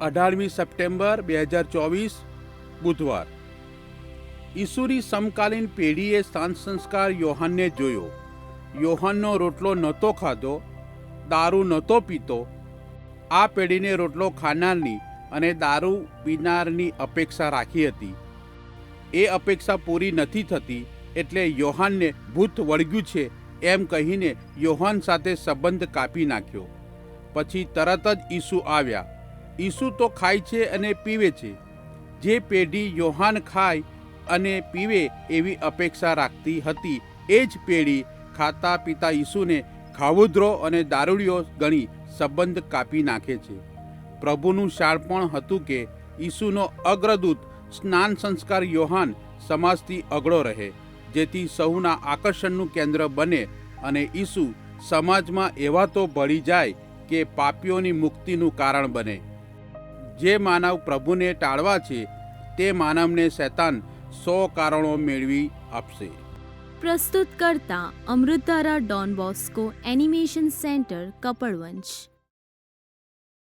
અઢારમી સપ્ટેમ્બર બે હજાર ચોવીસ, બુધવાર. ઈસુરી સમકાલીન પેઢીએ સાંજ સંસ્કાર યોહાનને જોયો. યોહાનનો રોટલો નહોતો ખાધો, દારૂ નહોતો પીતો. આ પેઢીને રોટલો ખાનારની અને દારૂ પીનારની અપેક્ષા રાખી હતી. એ અપેક્ષા પૂરી નથી થતી એટલે યોહાનને ભૂત વળગ્યું છે એમ કહીને યોહાન સાથે સંબંધ કાપી નાખ્યો. પછી તરત જ ઈસુ આવ્યા. ઈસુ તો ખાય છે અને પીવે છે. જે પેઢી યોહાન ખાય અને પીવે એવી અપેક્ષા રાખતી હતી, એ જ પેઢી ખાતા પીતા ઈસુને ખાવુદ્રો અને દારૂડીઓ ગણી સંબંધ કાપી નાખે છે. પ્રભુનું શાળપણ હતું કે ઈસુનો અગ્રદૂત સ્નાન સંસ્કાર યોહાન સમાજથી અગળો રહે, જેથી સૌના આકર્ષણનું કેન્દ્ર બને અને ઈસુ સમાજમાં એવા તો ભળી જાય કે પાપીઓની મુક્તિનું કારણ બને. જે માનવ પ્રભુને ટાળવા છે, તે માનવને શૈતાન સો કારણો મેળવી આપશે. પ્રસ્તુત કરતા અમૃતારા Don Bosco animation centre, Kapadvanj.